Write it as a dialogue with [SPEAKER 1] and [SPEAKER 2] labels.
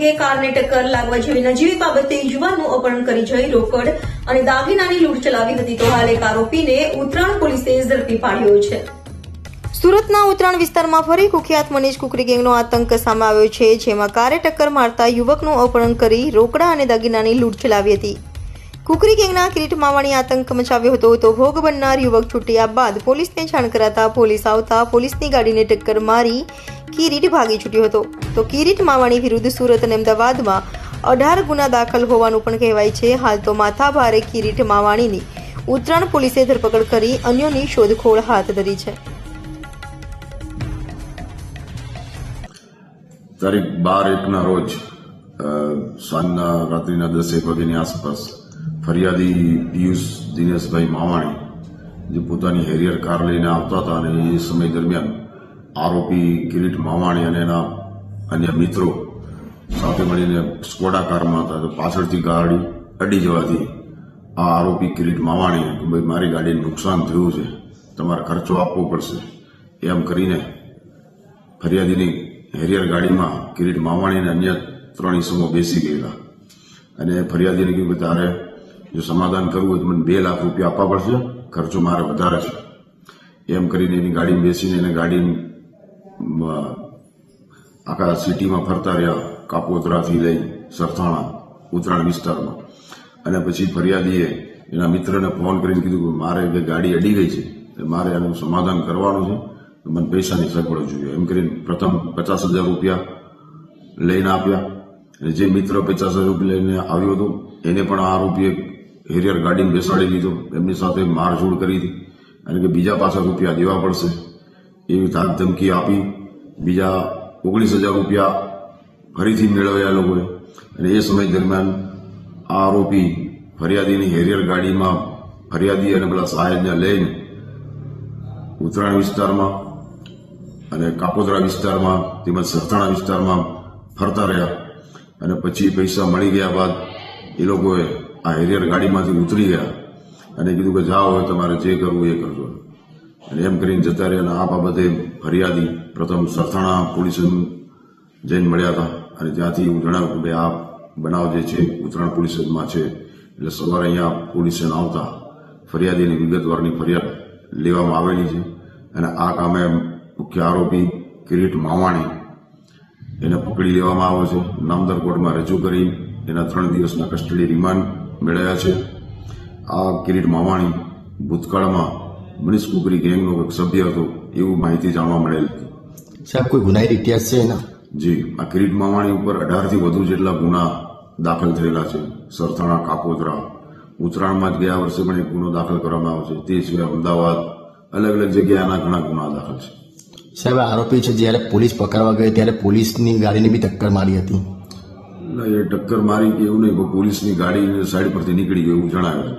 [SPEAKER 1] કારને ટક્કર લાગવા જેવી નજીવી બાબતે યુવાનનું અપહરણ કરી જઈ રોકડ અને દાગીનાની લૂંટ ચલાવી હતી તો હાલ એક આરોપીને ઉત્તરાયણ પોલીસે ઝડપી પાડ્યો છે. સુરતના ઉત્તરાયણ વિસ્તારમાં ફરી કુખ્યાત મનીષ કુકરી ગેંગનો આતંક સામે આવ્યો છે, જેમાં કારે ટક્કર મારતા યુવકનું અપહરણ કરી રોકડા અને દાગીનાની લૂંટ ચલાવી હતી. કુકરી ગેંગના કિરીટ માવાણી આતંક મચાવ્યો હતો તો ભોગ બનનાર યુવક છૂટ્યા બાદ પોલીસને જાણ કરાતા પોલીસ આવતા પોલીસની ગાડીને ટક્કર મારી કિરીટ ભાગી છૂટ્યો હતો. તો કિરીટ માવાણી વિરુદ્ધ સુરત અને અમદાવાદમાં અઢાર ગુના દાખલ હોવાનું પણ કહેવાય છે. હાલ તો માથાભારે કિરીટ માવાણીની ઉત્તરાયણ પોલીસે ધરપકડ કરી અન્યોની શોધખોળ હાથ ધરી છે.
[SPEAKER 2] તારીખ બાર એકના રોજ સાંજના રાત્રિના દસ એક વાગ્યાની આસપાસ ફરિયાદી પિયુષ દિનેશભાઈ માવાણી જે પોતાની હેરિયર કાર લઈને આવતા હતા અને એ સમય દરમિયાન આરોપી કિરીટ માવાણી અને એના અન્ય મિત્રો સાથે મળીને સ્કોડા કારમાં હતા તો પાછળથી ગાડી અડી જવાથી આ આરોપી કિરીટ માવાણી કે ભાઈ, મારી ગાડીને નુકસાન થયું છે, તમારે ખર્ચો આપવો પડશે. એમ કરીને ફરિયાદીની હેરિયર ગાડીમાં કિરીટ માવાણી અને અન્ય ત્રણ ઇસમો બેસી ગયેલા. અને ફરિયાદીને કહ્યું કે તારે જો સમાધાન કરવું હોય તો મને બે લાખ રૂપિયા આપવા પડશે, ખર્ચો મારે વધારે છે. એમ કરીને એની ગાડીમાં બેસીને એને ગાડી આખા સિટીમાં ફરતા રહ્યા કાપોતરાથી લઈ સરથાણા ઉત્તરાયણ વિસ્તારમાં. અને પછી ફરિયાદીએ એના મિત્રને ફોન કરીને કીધું કે મારે જે ગાડી અડી ગઈ છે મારે આનું સમાધાન કરવાનું છે મને પૈસાની સગવડ જોઈએ. એમ કરીને પ્રથમ પચાસ હજાર રૂપિયા લઈને આપ્યા. અને જે મિત્ર પચાસ હજાર રૂપિયા લઈને આવ્યો હતો, એને પણ આ રૂપિયે હેરિયર ગાડીમાં બેસાડી લીધો એમની સાથે મારઝૂડ કરી હતી. અને કે બીજા પાછા રૂપિયા દેવા પડશે. એવી ધાક ધમકી આપી. બીજા ઓગણીસ હજાર રૂપિયા ફરીથી મેળવ્યા લોકોએ. અને એ સમય દરમિયાન આ આરોપી ફરિયાદીની હેરિયર ગાડીમાં ફરિયાદી અને પેલા સાહેબને લઈને ઉત્તરાયણ વિસ્તારમાં અને કાપોદરા વિસ્તારમાં તેમજ સરથાણા વિસ્તારમાં ફરતા રહ્યા. અને પછી પૈસા મળી ગયા બાદ એ લોકોએ આ હેરિયર ગાડીમાંથી ઉતરી ગયા અને કીધું કે જાઓ હવે તમારે જે કરવું એ કરજો. અને એમ કરીને જતા રહ્યા અને આ બાબતે ફરિયાદી પ્રથમ સરથાણા પોલીસ જઈને મળ્યા હતા. અને ત્યાંથી હું જણાવ્યું કે આ બનાવ જે છે, ઉત્તરાયણ પોલીસમાં છે. એટલે સવારે અહીંયા પોલીસ આવતા ફરિયાદીની વિગતવારની ફરિયાદ લેવામાં આવેલી છે. અને આ કામે મુખ્ય આરોપી કિરીટ માવાણી એને પકડી લેવામાં આવ્યો છે. નામદાર કોર્ટમાં રજૂ કરી એના ત્રણ દિવસના કસ્ટડી રિમાન્ડ મેળવ્યા છે. આ કિરીટ માવાણી ભૂતકાળમાં મનીષ કુકરી ગેંગનો એક સભ્ય હતો એવું માહિતી જાણવા મળેલ. હતી
[SPEAKER 3] સાહેબ કોઈ ગુનાહિત ઇતિહાસ છે એના?
[SPEAKER 2] જી આ કિરીટ માવાણી ઉપર અઢારથી વધુ જેટલા ગુના દાખલ થયેલા છે. સરથાણા કાપોદરા ઉત્તરાયણમાં જ ગયા વર્ષે પણ એક ગુનો દાખલ કરવામાં આવ્યો છે. તે સિવાય અમદાવાદ અલગ અલગ જગ્યાએ ઘણા ગુના દાખલ છે.
[SPEAKER 3] સાહેબ આરોપી છે જ્યારે પોલીસ પકડવા ગઈ ત્યારે પોલીસની ગાડીને બી ટક્કર મારી હતી.
[SPEAKER 2] એ ટક્કર મારી કે એવું નહીં પોલીસની ગાડી સાઈડ પરથી નીકળી ગઈ એવું જણાવે છે.